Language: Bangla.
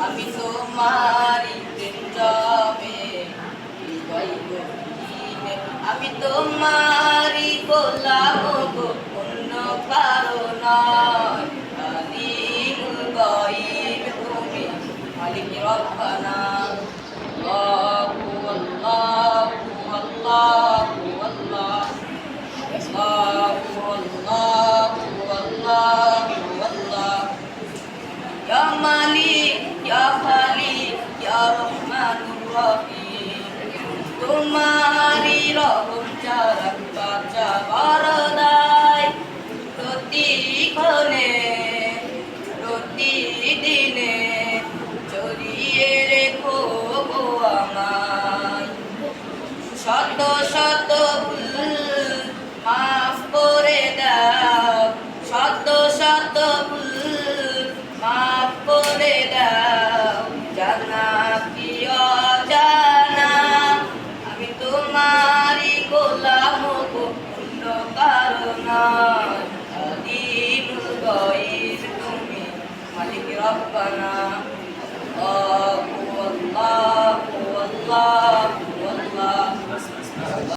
আমি তোমারি চবে আমি তোমারি গোলাম গো মালিক ইয়া খালিক ইয়া রহমানুর রহিম। তোমার أغنار أديم الغير تومي ملك ربنا الله